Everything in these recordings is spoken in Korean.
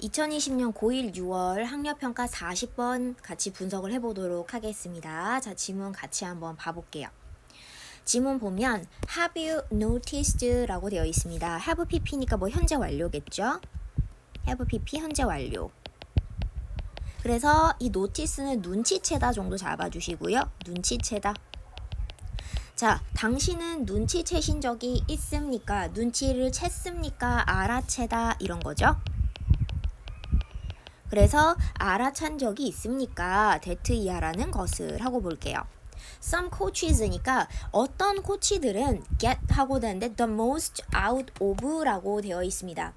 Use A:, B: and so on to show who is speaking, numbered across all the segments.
A: 2020년 고1 6월 학력평가 40번 같이 분석을 해보도록 하겠습니다. 자, 지문 같이 한번 봐볼게요. 지문 보면 Have you noticed? 라고 되어 있습니다. Have pp니까 뭐 현재 완료겠죠? Have pp 현재 완료. 그래서 이 notice는 눈치채다 정도 잡아주시고요. 눈치채다. 자, 당신은 눈치채신 적이 있습니까? 눈치를 챘습니까? 알아채다 이런 거죠. 그래서 알아찬 적이 있습니까? that 이하라는 것을 하고 볼게요. Some coaches니까 어떤 코치들은 get 하고 되는데 the most out of라고 되어 있습니다.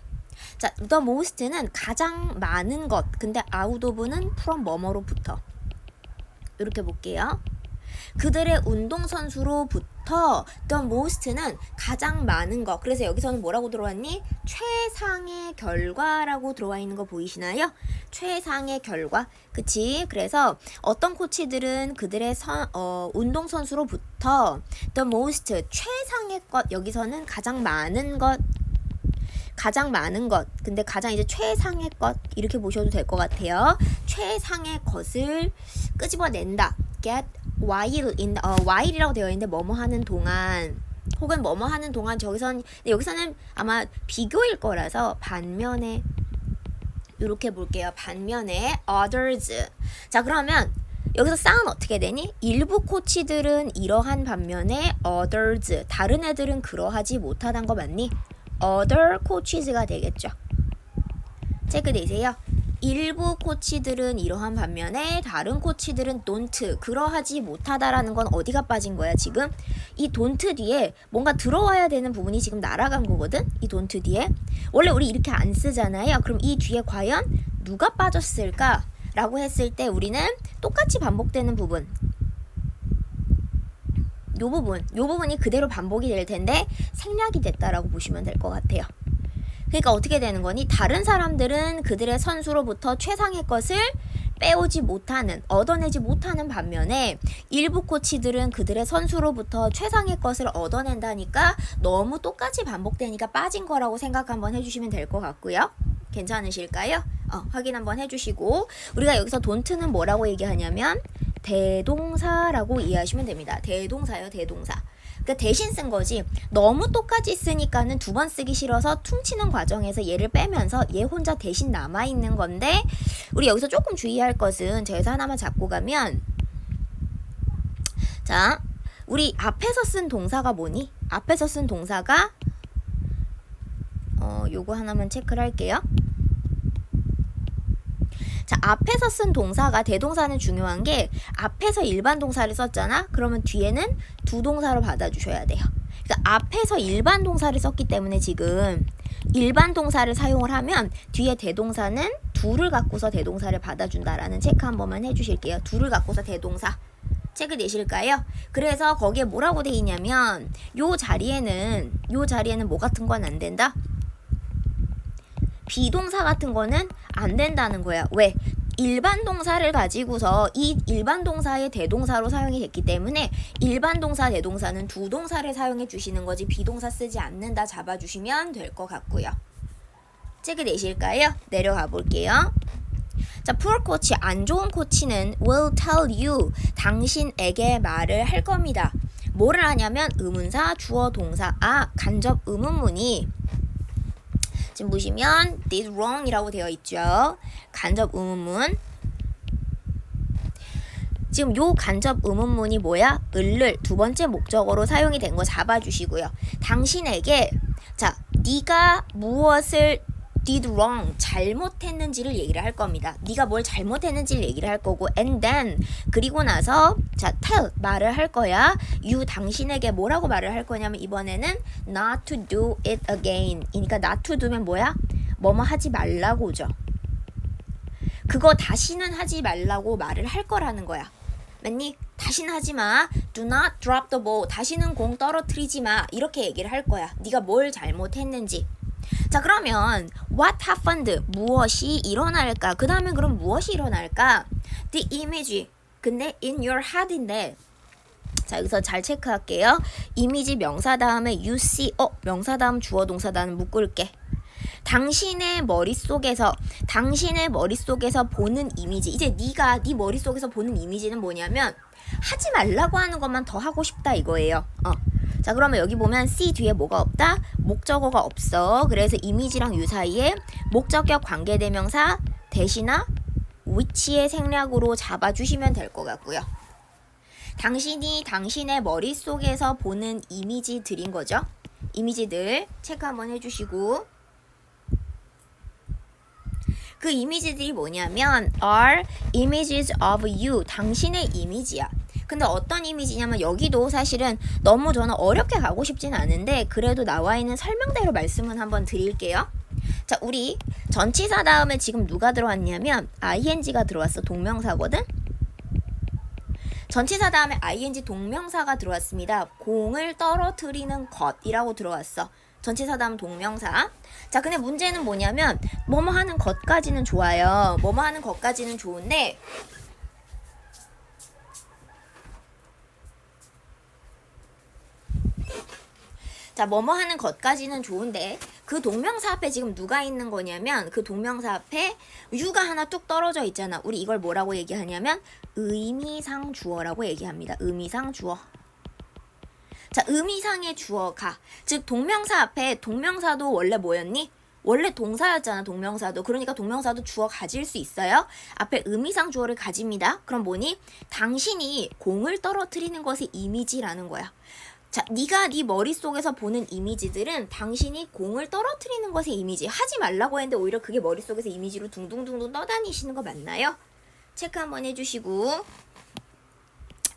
A: 자, the most는 가장 많은 것. 근데 out of는 from 뭐뭐로부터. 이렇게 볼게요. 그들의 운동선수로부터 the most는 가장 많은 것. 그래서 여기서는 뭐라고 들어왔니? 최상의 결과라고 들어와 있는 거 보이시나요? 최상의 결과. 그치? 그래서 어떤 코치들은 그들의 선, 어, 운동선수로부터 the most 최상의 것. 여기서는 가장 많은 것. 가장 많은 것, 근데 가장 이제 최상의 것 이렇게 보셔도 될 것 같아요. 최상의 것을 끄집어낸다. Get while in 어, while이라고 되어 있는데 뭐뭐 하는 동안 혹은 뭐뭐 하는 동안 저기선 여기서는 아마 비교일 거라서 반면에 이렇게 볼게요. 반면에 others. 자 그러면 여기서 쌍은 어떻게 되니? 일부 코치들은 이러한 반면에 others 다른 애들은 그러하지 못하단 거 맞니? other coaches가 되겠죠. 체크되세요. 일부 코치들은 이러한 반면에 다른 코치들은 don't 그러하지 못하다라는 건 어디가 빠진 거야 지금? 이 don't 뒤에 뭔가 들어와야 되는 부분이 지금 날아간 거거든? 이 don't 뒤에. 원래 우리 이렇게 안 쓰잖아요. 그럼 이 뒤에 과연 누가 빠졌을까 라고 했을 때 우리는 똑같이 반복되는 부분. 요 부분. 요 부분이 그대로 반복이 될 텐데 생략이 됐다라고 보시면 될 것 같아요 그러니까 어떻게 되는 거니? 다른 사람들은 그들의 선수로부터 최상의 것을 빼오지 못하는, 얻어내지 못하는 반면에 일부 코치들은 그들의 선수로부터 최상의 것을 얻어낸다니까 너무 똑같이 반복되니까 빠진 거라고 생각 한번 해주시면 될 것 같고요. 괜찮으실까요? 어, 확인 한번 해주시고 우리가 여기서 돈트는 뭐라고 얘기하냐면 대동사라고 이해하시면 됩니다. 대동사요, 대동사. 그러니까 대신 쓴 거지. 너무 똑같이 쓰니까는 두 번 쓰기 싫어서 퉁치는 과정에서 얘를 빼면서 얘 혼자 대신 남아 있는 건데 우리 여기서 조금 주의할 것은 제가 하나만 잡고 가면 자, 우리 앞에서 쓴 동사가 뭐니? 앞에서 쓴 동사가 어, 요거 하나만 체크를 할게요. 자, 앞에서 쓴 동사가 대동사는 중요한 게 앞에서 일반 동사를 썼잖아? 그러면 뒤에는 두 동사로 받아주셔야 돼요. 그러니까 앞에서 일반 동사를 썼기 때문에 지금 일반 동사를 사용을 하면 뒤에 대동사는 둘을 갖고서 대동사를 받아준다라는 체크 한 번만 해주실게요. 둘을 갖고서 대동사. 체크 되실까요? 그래서 거기에 뭐라고 돼 있냐면 요 자리에는 요 자리에는 뭐 같은 건 안 된다. 비동사 같은 거는 안 된다는 거야. 왜? 일반 동사를 가지고서 이 일반 동사의 대동사로 사용이 됐기 때문에 일반 동사 대동사는 두 동사를 사용해 주시는 거지 비동사 쓰지 않는다 잡아주시면 될 것 같고요. 체크 되실까요? 내려가 볼게요. 자, poor 코치, 안 좋은 코치는 will tell you, 당신에게 말을 할 겁니다. 뭐를 하냐면 의문사, 주어, 동사, 아, 간접 의문문이 지금 보시면 did wrong이라고 되어 있죠. 간접 의문문. 지금 요 간접 의문문이 뭐야? 을를 두 번째 목적어로 사용이 된 거 잡아주시고요. 당신에게 자, 네가 무엇을 did wrong 잘못했는지를 얘기를 할 겁니다. 네가 뭘 잘못했는지를 얘기를 할 거고 and then 그리고 나서 자 tell 말을 할 거야. you 당신에게 뭐라고 말을 할 거냐면 이번에는 not to do it again. 그러니까 not to do면 뭐야? 뭐뭐 하지 말라고죠. 그거 다시는 하지 말라고 말을 할 거라는 거야. 맞니? 다시는 하지 마. Do not drop the ball. 다시는 공 떨어뜨리지 마. 이렇게 얘기를 할 거야. 네가 뭘 잘못했는지. 자 그러면 what happened 무엇이 일어날까? 그 다음에 그럼 무엇이 일어날까? The image 근데 in your head인데 자 여기서 잘 체크할게요. 이미지 명사 다음에 you see 어 명사 다음 주어 동사 나는 묶을게. 당신의 머릿속에서 당신의 머릿속에서 보는 이미지 이제 네가 네 머릿속에서 보는 이미지는 뭐냐면 하지 말라고 하는 것만 더 하고 싶다 이거예요. 어. 자 그러면 여기 보면 C 뒤에 뭐가 없다? 목적어가 없어. 그래서 이미지랑 유사이에 목적격 관계대명사 대시나 위치의 생략으로 잡아주시면 될 것 같고요. 당신이 당신의 머릿속에서 보는 이미지들인 거죠. 이미지들 체크 한번 해주시고 그 이미지들이 뭐냐면 are images of you 당신의 이미지야. 근데 어떤 이미지냐면 여기도 사실은 너무 저는 어렵게 가고 싶진 않은데 그래도 나와 있는 설명대로 말씀은 한번 드릴게요. 자, 우리 전치사 다음에 지금 누가 들어왔냐면 ing가 들어왔어. 동명사거든. 전치사 다음에 ing 동명사가 들어왔습니다. 공을 떨어뜨리는 것이라고 들어왔어. 전치사 다음 동명사. 자, 근데 문제는 뭐냐면 뭐뭐 하는 것까지는 좋아요. 뭐뭐 하는 것까지는 좋은데 자, 뭐뭐 하는 것까지는 좋은데 그 동명사 앞에 지금 누가 있는 거냐면 그 동명사 앞에 유가 하나 뚝 떨어져 있잖아. 우리 이걸 뭐라고 얘기하냐면 의미상 주어라고 얘기합니다. 의미상 주어. 자, 의미상의 주어가 즉 동명사 앞에 동명사도 원래 뭐였니? 원래 동사였잖아, 동명사도. 그러니까 동명사도 주어 가질 수 있어요. 앞에 의미상 주어를 가집니다. 그럼 뭐니? 당신이 공을 떨어뜨리는 것의 이미지라는 거야. 자, 네가 네 머릿속에서 보는 이미지들은 당신이 공을 떨어뜨리는 것의 이미지 하지 말라고 했는데 오히려 그게 머릿속에서 이미지로 둥둥둥둥 떠다니시는 거 맞나요? 체크 한번 해주시고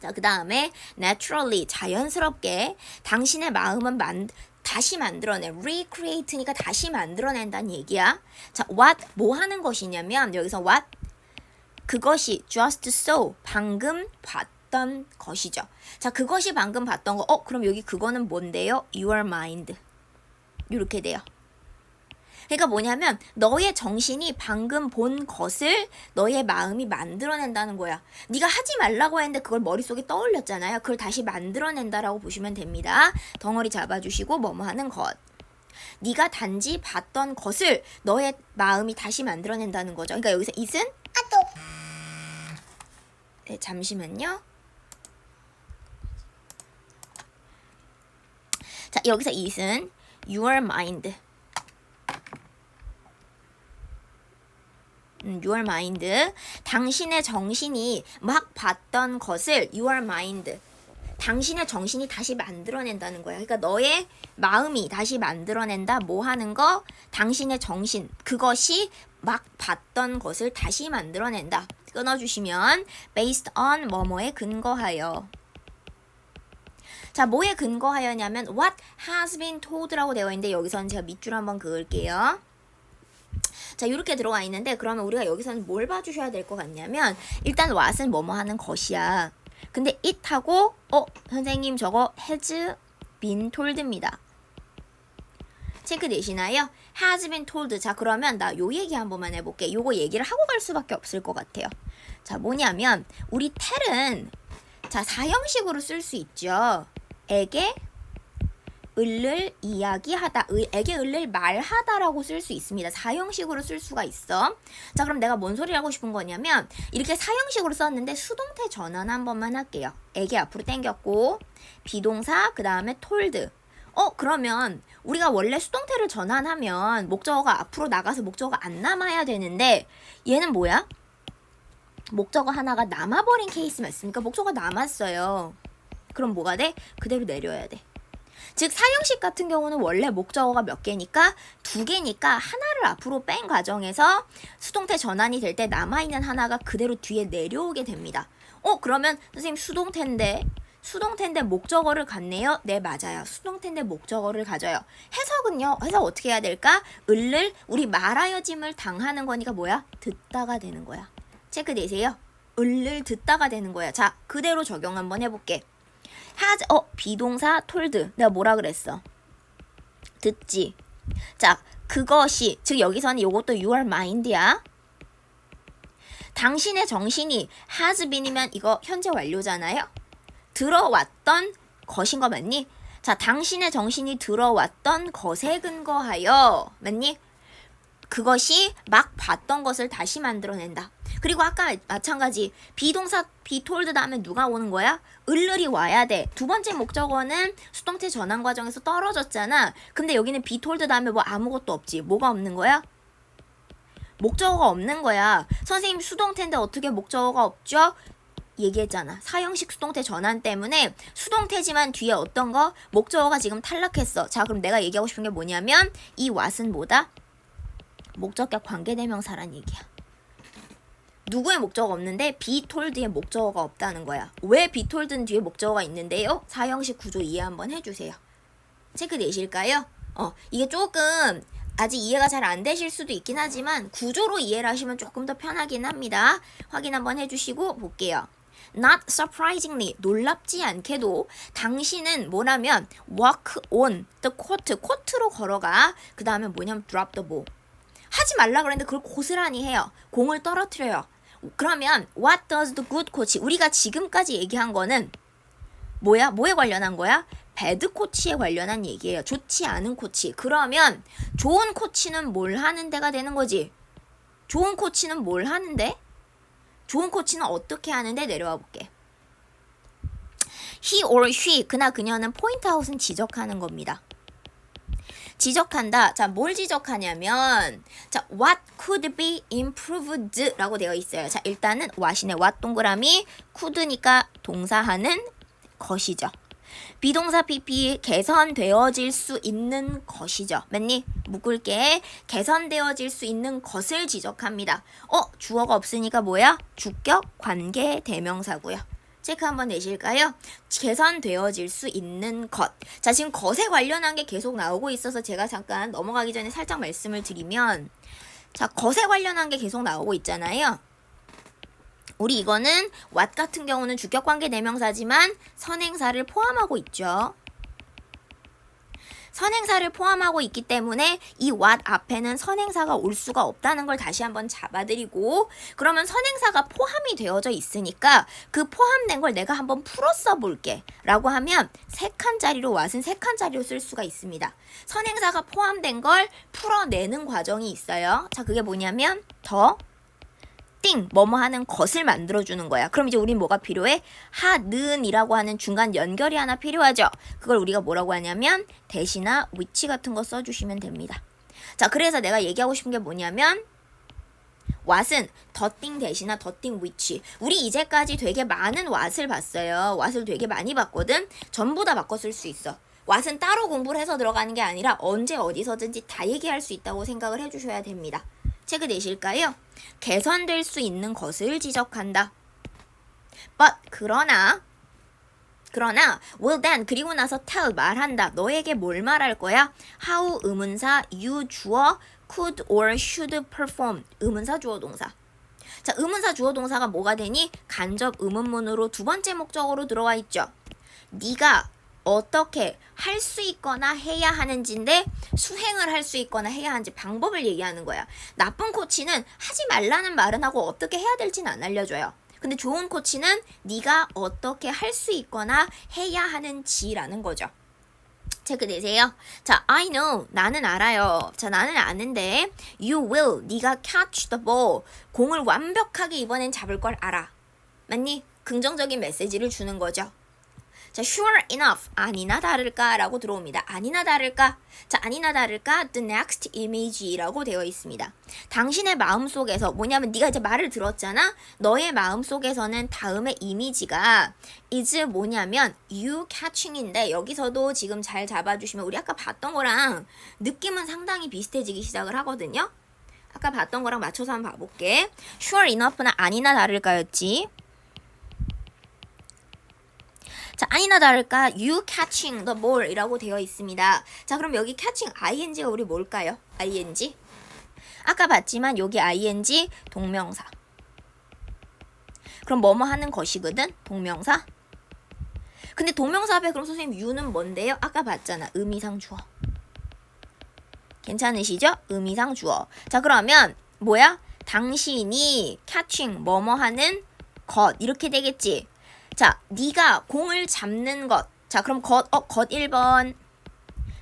A: 자, 그 다음에 naturally 자연스럽게 당신의 마음은 만 다시 만들어내 recreate니까 다시 만들어낸다는 얘기야. 자, what 뭐 하는 것이냐면 여기서 what 그것이 just so 방금 봤 던 것이죠. 자, 그것이 방금 봤던 거. 어, 그럼 여기 그거는 뭔데요? Your mind. 이렇게 돼요. 그러니까 뭐냐면 너의 정신이 방금 본 것을 너의 마음이 만들어낸다는 거야. 네가 하지 말라고 했는데 그걸 머릿속에 떠올렸잖아요. 그걸 다시 만들어낸다라고 보시면 됩니다. 덩어리 잡아주시고 뭐뭐 하는 것. 네가 단지 봤던 것을 너의 마음이 다시 만들어낸다는 거죠. 그러니까 여기서 it은 네, 잠시만요. 자, 여기서 it은 your mind. 음, your mind. 당신의 정신이 막 봤던 것을 your mind. 당신의 정신이 다시 만들어낸다는 거야. 그러니까 너의 마음이 다시 만들어낸다. 뭐 하는 거? 당신의 정신. 그것이 막 봤던 것을 다시 만들어낸다. 끊어주시면 based on 뭐뭐에 근거하여. 자, 뭐에 근거하여냐면 what has been told라고 되어 있는데 여기서는 제가 밑줄 한번 그을게요. 자, 이렇게 들어가 있는데 그러면 우리가 여기서는 뭘 봐주셔야 될 것 같냐면 일단 what은 뭐뭐 하는 것이야. 근데 it하고 어 선생님 저거 has been told입니다. 체크 되시나요? has been told. 자, 그러면 나 요 얘기 한 번만 해볼게. 요거 얘기를 하고 갈 수밖에 없을 것 같아요. 자, 뭐냐면 우리 tell은 자 사형식으로 쓸 수 있죠. 에게 을을 이야기하다, 의, 에게 을을 말하다라고 쓸 수 있습니다. 사형식으로 쓸 수가 있어. 자, 그럼 내가 뭔 소리 하고 싶은 거냐면 이렇게 사형식으로 썼는데 수동태 전환 한 번만 할게요. 에게 앞으로 당겼고 비동사 그 다음에 톨드. 어 그러면 우리가 원래 수동태를 전환하면 목적어가 앞으로 나가서 목적어가 안 남아야 되는데 얘는 뭐야? 목적어 하나가 남아버린 케이스 맞습니까? 목적어가 남았어요. 그럼 뭐가 돼? 그대로 내려야 돼. 즉 사형식 같은 경우는 원래 목적어가 몇 개니까 두 개니까 하나를 앞으로 뺀 과정에서 수동태 전환이 될 때 남아있는 하나가 그대로 뒤에 내려오게 됩니다. 어 그러면 선생님 수동태인데 수동태인데 목적어를 갖네요? 네 맞아요. 수동태인데 목적어를 가져요. 해석은요. 해석 어떻게 해야 될까? 을을 우리 말하여짐을 당하는 거니까 뭐야? 듣다가 되는 거야. 체크 되세요? 을을 듣다가 되는 거야. 자 그대로 적용 한번 해볼게. Has 어 비동사 told 내가 뭐라 그랬어? 듣지. 자 그것이 즉 여기서는 이것도 your mind야. 당신의 정신이 has been이면 이거 현재 완료잖아요. 들어왔던 것인 거 맞니? 자 당신의 정신이 들어왔던 것에 근거하여 맞니? 그것이 막 봤던 것을 다시 만들어낸다. 그리고 아까 마찬가지 비동사 told 다음에 누가 오는 거야? 을을이 와야 돼. 두 번째 목적어는 수동태 전환 과정에서 떨어졌잖아. 근데 여기는 told 다음에 뭐 아무것도 없지. 뭐가 없는 거야? 목적어가 없는 거야. 선생님 수동태인데 어떻게 목적어가 없죠? 얘기했잖아. 사형식 수동태 전환 때문에 수동태지만 뒤에 어떤 거 목적어가 지금 탈락했어. 자, 그럼 내가 얘기하고 싶은 게 뭐냐면 이 what은 뭐다? 목적격 관계대명사란 얘기야. 누구의 목적어 없는데 told의 목적어가 없다는 거야. 왜 told는 뒤에 목적어가 있는데요? 사형식 구조 이해 한번 해주세요. 체크 되실까요? 어, 이게 조금 아직 이해가 잘 안 되실 수도 있긴 하지만 구조로 이해를 하시면 조금 더 편하긴 합니다. 확인 한번 해주시고 볼게요. Not surprisingly, 놀랍지 않게도 당신은 뭐냐면 walk on the court, 코트로 걸어가. 그 다음에 뭐냐면 drop the ball. 하지 말라 그랬는데 그걸 고스란히 해요. 공을 떨어뜨려요. 그러면 what does the good coach? 우리가 지금까지 얘기한 거는 뭐야? 뭐에 관련한 거야? 배드 코치에 관련한 얘기예요. 좋지 않은 코치. 그러면 좋은 코치는 뭘 하는 데가 되는 거지? 좋은 코치는 뭘 하는데? 좋은 코치는 어떻게 하는데 내려와 볼게. he or she 그나 그녀는 포인트 아웃은 지적하는 겁니다. 지적한다. 자, 뭘 지적하냐면 자, what could be improved라고 되어 있어요. 자, 일단은 what이네. what 동그라미 could니까 동사하는 것이죠. 비동사 PP 개선되어질 수 있는 것이죠. 맨니 묶을게 개선되어질 수 있는 것을 지적합니다. 어 주어가 없으니까 뭐야? 주격 관계 대명사고요. 체크 한번 내실까요? 개선되어질 수 있는 것. 자, 지금 것에 관련한 게 계속 나오고 있어서 제가 잠깐 넘어가기 전에 살짝 말씀을 드리면, 자, 것에 관련한 게 계속 나오고 있잖아요. 우리 이거는 what 같은 경우는 주격관계 대명사지만 선행사를 포함하고 있죠. 선행사를 포함하고 있기 때문에 이 what 앞에는 선행사가 올 수가 없다는 걸 다시 한번 잡아드리고 그러면 선행사가 포함이 되어져 있으니까 그 포함된 걸 내가 한번 풀어 써볼게 라고 하면 세 칸짜리로 what은 세 칸짜리로 쓸 수가 있습니다. 선행사가 포함된 걸 풀어내는 과정이 있어요. 자 그게 뭐냐면 더 띵 뭐뭐 하는 것을 만들어 주는 거야. 그럼 이제 우린 뭐가 필요해? 하는이라고 하는 중간 연결이 하나 필요하죠. 그걸 우리가 뭐라고 하냐면 대시나 위치 같은 거 써 주시면 됩니다. 자, 그래서 내가 얘기하고 싶은 게 뭐냐면 왓은 더띵 대신나 더띵 위치. 우리 이제까지 되게 많은 왓을 봤어요. 왓을 되게 많이 봤거든. 전부 다 바꿔 쓸 수 있어. 왓은 따로 공부를 해서 들어가는 게 아니라 언제 어디서든지 다 얘기할 수 있다고 생각을 해주셔야 됩니다. 체크 되실까요? 개선될 수 있는 것을 지적한다. But 그러나 그러나 will then 그리고 나서 tell 말한다. 너에게 뭘 말할 거야? how 의문사 you 주어 could or should perform 의문사 주어 동사. 자, 의문사 주어 동사가 뭐가 되니? 간접 의문문으로 두 번째 목적으로 들어와 있죠. 네가 어떻게 할 수 있거나 해야 하는지인데 수행을 할 수 있거나 해야 하는지 방법을 얘기하는 거야. 나쁜 코치는 하지 말라는 말은 하고 어떻게 해야 될지는 안 알려줘요. 근데 좋은 코치는 네가 어떻게 할 수 있거나 해야 하는지라는 거죠. 체크 되세요. 자, I know. 나는 알아요. 자, 나는 아는데 you will. 네가 catch the ball. 공을 완벽하게 이번엔 잡을 걸 알아. 맞니? 긍정적인 메시지를 주는 거죠. 자, sure enough. 아니나 다를까? 라고 들어옵니다. 아니나 다를까? 자, 아니나 다를까? The next image라고 되어 있습니다. 당신의 마음 속에서 뭐냐면 네가 이제 말을 들었잖아? 너의 마음 속에서는 다음의 이미지가 is 뭐냐면 you catching인데 여기서도 지금 잘 잡아 주시면 우리 아까 봤던 거랑 느낌은 상당히 비슷해지기 시작을 하거든요. 아까 봤던 거랑 맞춰서 한번 봐볼게. sure enough는 아니나 다를까였지. 자, 아니나 다를까 you catching the ball이라고 되어 있습니다. 자, 그럼 여기 catching ing가 우리 뭘까요? ing. 아까 봤지만 여기 ing 동명사. 그럼 뭐뭐 하는 것이거든? 동명사. 근데 동명사 앞에 그럼 선생님 you는 뭔데요? 아까 봤잖아. 의미상 주어. 괜찮으시죠? 의미상 주어. 자, 그러면 뭐야? 당신이 catching 뭐뭐 하는 것 이렇게 되겠지. 자, 네가 공을 잡는 것. 자, 그럼 것, 어, 것 1번.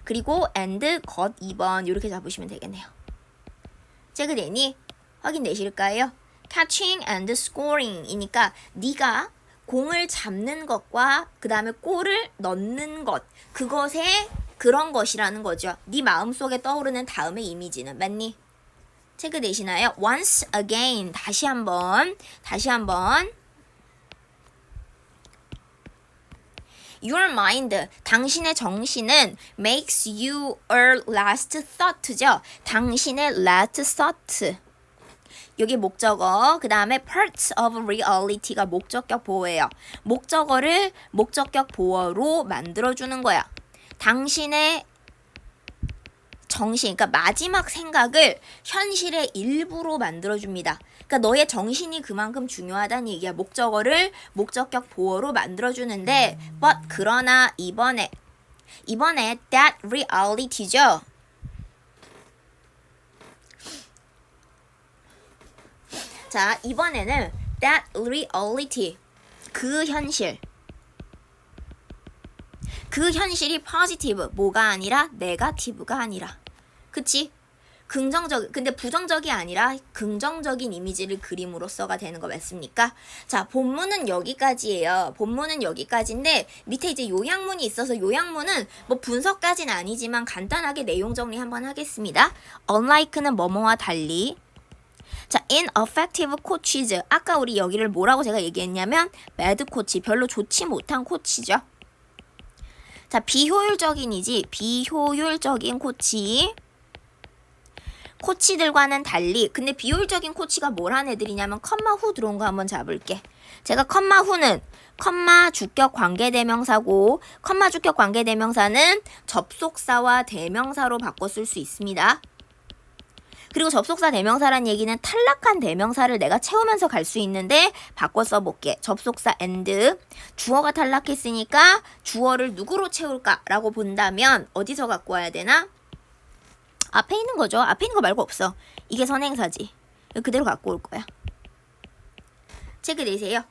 A: 그리고 and 것 2번. 이렇게 잡으시면 되겠네요. 체크되니? 확인되실까요? catching and scoring이니까 네가 공을 잡는 것과 그 다음에 골을 넣는 것 그것에 그런 것이라는 거죠. 네 마음속에 떠오르는 다음의 이미지는 맞니? 체크되시나요? once again 다시 한번 다시 한번 Your mind, 당신의 정신은 makes you a last thought죠. 당신의 last thought. 여기 목적어, 그 다음에 parts of reality가 목적격 보어예요. 목적어를 목적격 보어로 만들어주는 거야. 당신의 정신, 그러니까 마지막 생각을 현실의 일부로 만들어줍니다. 그러니까 너의 정신이 그만큼 중요하다는 얘기야. 목적어를 목적격 보어로 만들어주는데, but 그러나 이번에 이번에 that reality죠. 자, 이번에는 that reality 그 현실 그 현실이 positive 뭐가 아니라 negative가 아니라 그치? 긍정적 근데 부정적이 아니라 긍정적인 이미지를 그림으로써가 되는 거 맞습니까? 자 본문은 여기까지예요. 본문은 여기까지인데 밑에 이제 요약문이 있어서 요약문은 뭐 분석까지는 아니지만 간단하게 내용 정리 한번 하겠습니다. unlike는 뭐뭐와 달리 자, ineffective coaches. 아까 우리 여기를 뭐라고 제가 얘기했냐면 bad coach, 별로 좋지 못한 코치죠. 자, 비효율적인이지 비효율적인 코치. 코치들과는 달리 근데 비효율적인 코치가 뭘 한 애들이냐면 컴마 후 들어온 거 한번 잡을게. 제가 컴마 후는 컴마 주격 관계 대명사고 컴마 주격 관계 대명사는 접속사와 대명사로 바꿔 쓸 수 있습니다. 그리고 접속사 대명사란 얘기는 탈락한 대명사를 내가 채우면서 갈 수 있는데 바꿔 써볼게. 접속사 and 주어가 탈락했으니까 주어를 누구로 채울까라고 본다면 어디서 갖고 와야 되나? 앞에 있는 거죠. 앞에 있는 거 말고 없어. 이게 선행사지. 그대로 갖고 올 거야. 체크 내세요.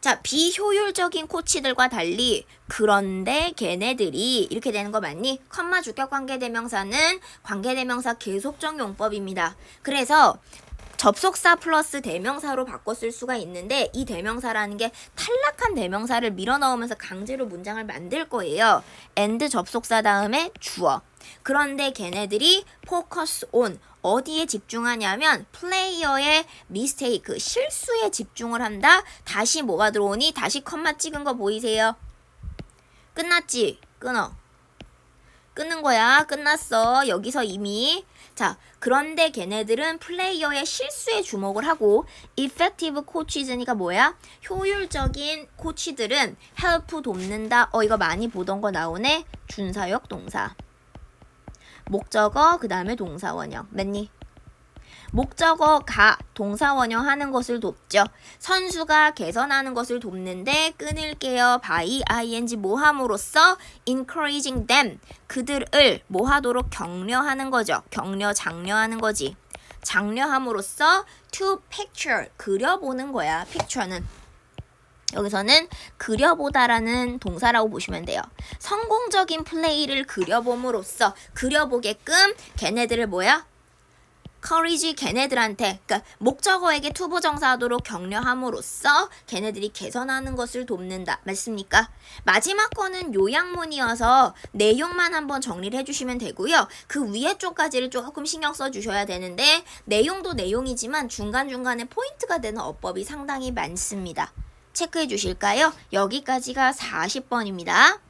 A: 자, 비효율적인 코치들과 달리 그런데 걔네들이 이렇게 되는 거 맞니? 컴마 주격 관계대명사는 관계대명사 계속적 용법입니다. 그래서 접속사 플러스 대명사로 쓸 수가 있는데 이 대명사라는 게 탈락한 대명사를 밀어 넣으면서 강제로 문장을 만들 거예요. and 접속사 다음에 주어. 그런데 걔네들이 focus on 어디에 집중하냐면 플레이어의 미스테이크 실수에 집중을 한다. 다시 뭐가 들어오니? 다시 컴마 찍은 거 보이세요? 끝났지? 끊어. 끊는 거야. 끝났어. 여기서 이미. 자, 그런데 걔네들은 플레이어의 실수에 주목을 하고 effective coaches니까 뭐야? 효율적인 코치들은 help 돕는다. 어, 이거 많이 보던 거 나오네. 준사역 동사. 목적어 그 다음에 동사 원형. 맞니? 목적어 가 동사 원형 하는 것을 돕죠. 선수가 개선하는 것을 돕는데 끊을게요. by ing 뭐 함으로써 encouraging them 그들을 뭐 하도록 격려하는 거죠. 격려 장려하는 거지. 장려함으로써 to picture 그려보는 거야. picture는 여기서는 그려보다라는 동사라고 보시면 돼요. 성공적인 플레이를 그려봄으로써 그려보게끔 걔네들을 뭐야? 커리지 걔네들한테 그러니까 목적어에게 투부 정사하도록 격려함으로써 걔네들이 개선하는 것을 돕는다. 맞습니까? 마지막 거는 요약문이어서 내용만 한번 정리를 해주시면 되고요. 그 위에 쪽까지를 조금 신경 써주셔야 되는데 내용도 내용이지만 중간중간에 포인트가 되는 어법이 상당히 많습니다. 체크해 주실까요? 여기까지가 40번입니다.